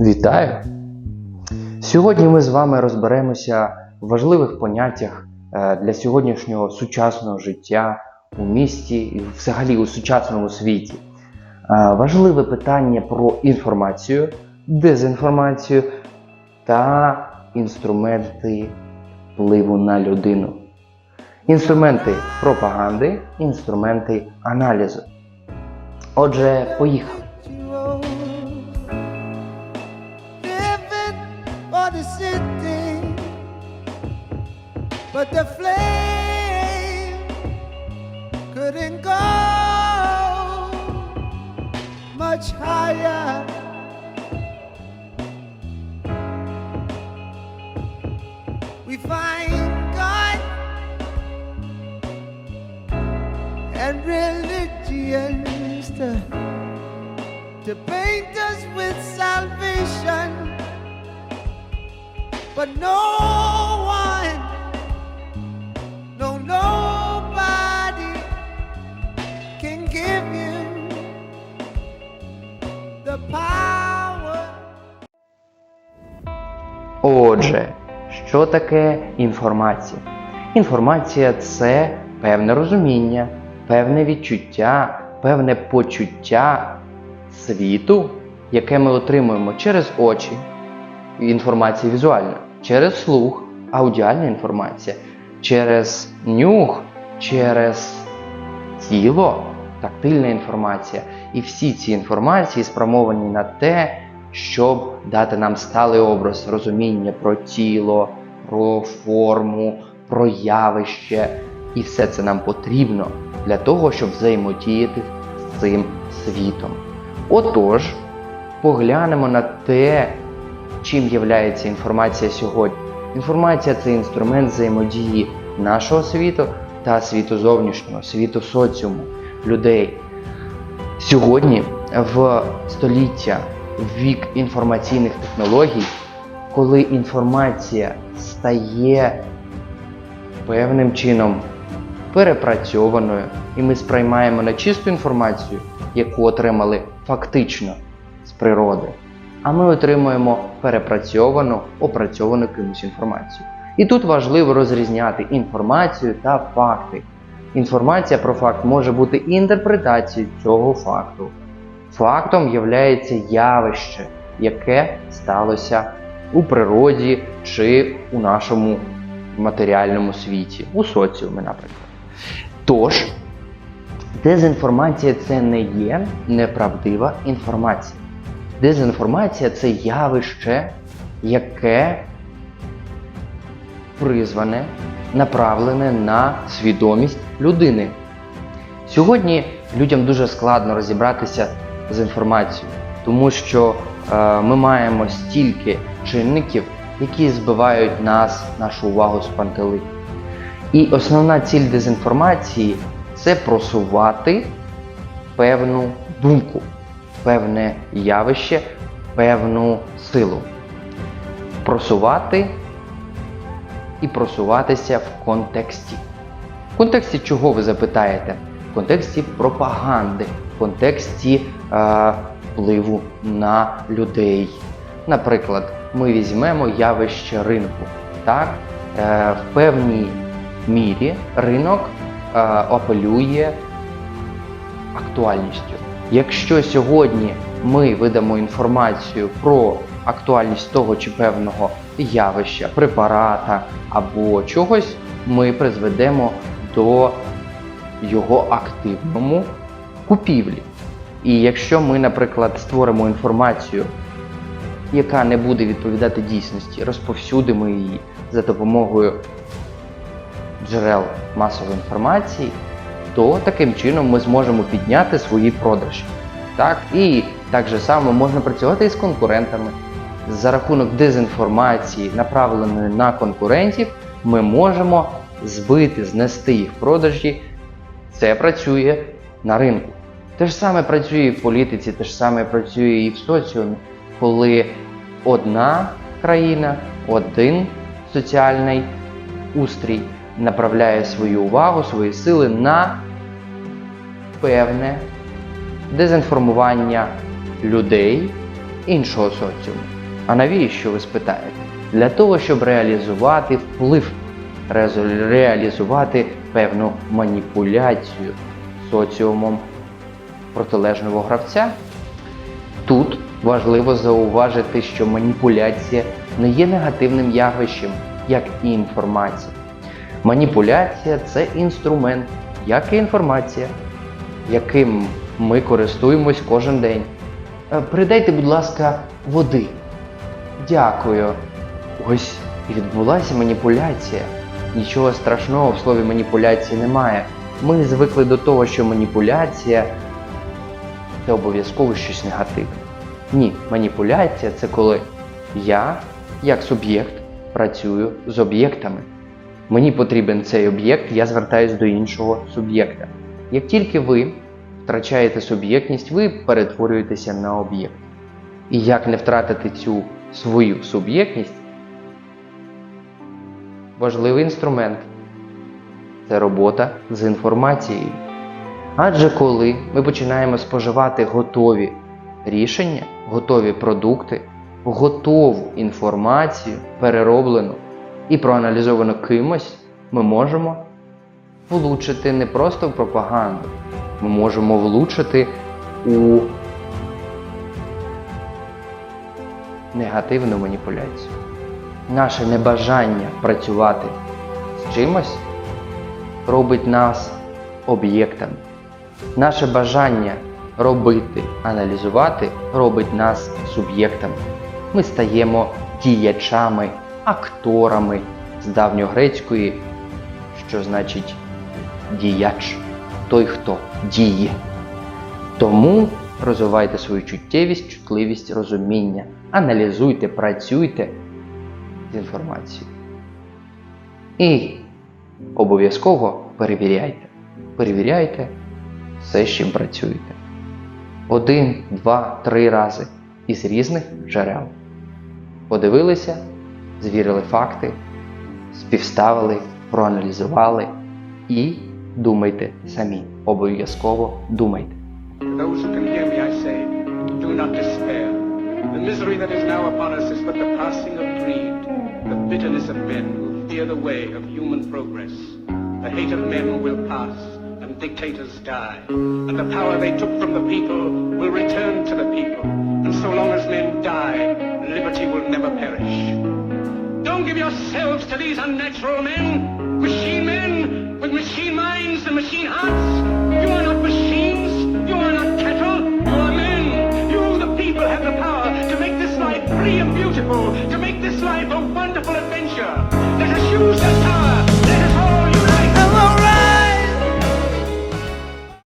Вітаю! Сьогодні ми з вами розберемося в важливих поняттях е, для сьогоднішнього сучасного життя у місті і взагалі у сучасному світі. Е, Важливе питання про інформацію, дезінформацію та інструменти впливу на людину. Інструменти пропаганди, інструменти аналізу. Отже, поїхали. City, but the flame couldn't go much higher. We find God and religions to to paint us with salvation. But no one, no, nobody can give you the power. Отже, що таке інформація? Інформація це певне розуміння, певне відчуття, певне почуття світу, яке ми отримуємо через очі, інформація візуальна, через слух, аудіальна інформація, через нюх, через тіло, тактильна інформація. І всі ці інформації спрямовані на те, щоб дати нам сталий образ розуміння про тіло, про форму, про явище. І все це нам потрібно для того, щоб взаємодіяти з цим світом. Отож, поглянемо на те, чим є інформація сьогодні. Інформація це інструмент взаємодії нашого світу та світу зовнішнього, світу соціуму, людей. Сьогодні, в століття, в вік інформаційних технологій, коли інформація стає певним чином перепрацьованою, і ми сприймаємо не чисту інформацію, яку отримали фактично з природи, а ми отримуємо перепрацьовану, опрацьовану кимось інформацію. І тут важливо розрізняти інформацію та факти. Інформація про факт може бути інтерпретацією цього факту. Фактом є явище, яке сталося у природі чи у нашому матеріальному світі, у соціумі, наприклад. Тож, дезінформація це не є неправдива інформація. Дезінформація це явище, яке призване, направлене на свідомість людини. Сьогодні людям дуже складно розібратися з інформацією, тому що е, ми маємо стільки чинників, які збивають нас, нашу увагу з пантелику. І основна ціль дезінформації це просувати певну думку, певне явище, певну силу. Просувати і просуватися в контексті. В контексті чого ви запитаєте? В контексті пропаганди, в контексті е, впливу на людей. Наприклад, ми візьмемо явище ринку. Так? Е, в певній мірі ринок е, апелює актуальністю. Якщо сьогодні ми видамо інформацію про актуальність того чи певного явища, препарата або чогось, ми призведемо до його активному купівлі. І якщо ми, наприклад, створимо інформацію, яка не буде відповідати дійсності, розповсюдимо її за допомогою джерел масової інформації, то таким чином ми зможемо підняти свої продажі. Так? І так же само можна працювати і з конкурентами. За рахунок дезінформації, направленої на конкурентів, ми можемо збити, знести їх продажі. Це працює на ринку. Те ж саме працює і в політиці, те ж саме працює і в соціумі, коли одна країна, один соціальний устрій направляє свою увагу, свої сили на певне дезінформування людей іншого соціуму. А навіщо ви спитаєте? Для того, щоб реалізувати вплив, реалізувати певну маніпуляцію соціумом протилежного гравця. Тут важливо зауважити, що маніпуляція не є негативним явищем, як і інформація. Маніпуляція це інструмент, як і інформація, яким ми користуємось кожен день. Е, Передайте, будь ласка, води. Дякую. Ось і відбулася маніпуляція. Нічого страшного в слові маніпуляції немає. Ми звикли до того, що маніпуляція це обов'язково щось негативне. Ні, маніпуляція це коли я, як суб'єкт, працюю з об'єктами. Мені потрібен цей об'єкт, я звертаюсь до іншого суб'єкта. Як тільки ви втрачаєте суб'єктність, ви перетворюєтеся на об'єкт. І як не втратити цю свою суб'єктність? Важливий інструмент це робота з інформацією. Адже коли ми починаємо споживати готові рішення, готові продукти, готову інформацію, перероблену і проаналізовану кимось, ми можемо влучити не просто в пропаганду, ми можемо влучити у негативну маніпуляцію. Наше небажання працювати з чимось робить нас об'єктами. Наше бажання робити, аналізувати робить нас суб'єктами. Ми стаємо діячами, акторами з давньогрецької, що значить діяч, той, хто діє. Тому розвивайте свою чуттєвість, чутливість, розуміння, аналізуйте, працюйте з інформацією. І обов'язково перевіряйте. Перевіряйте все, з чим працюєте. Один, два, три рази із різних джерел. Подивилися, звірили факти, співставили, проаналізували і думайте самі. Обов'язково думайте. To those who can hear me, I say, do not despair. The misery that is now upon us is but the passing of greed, the bitterness of men who fear the way of human progress. The hate of men will pass, and dictators die, and the power they took from the people will return to the people. And so long as men die, liberty will never perish. Don't give yourselves to these unnatural men, machine men with machine minds and machine hearts.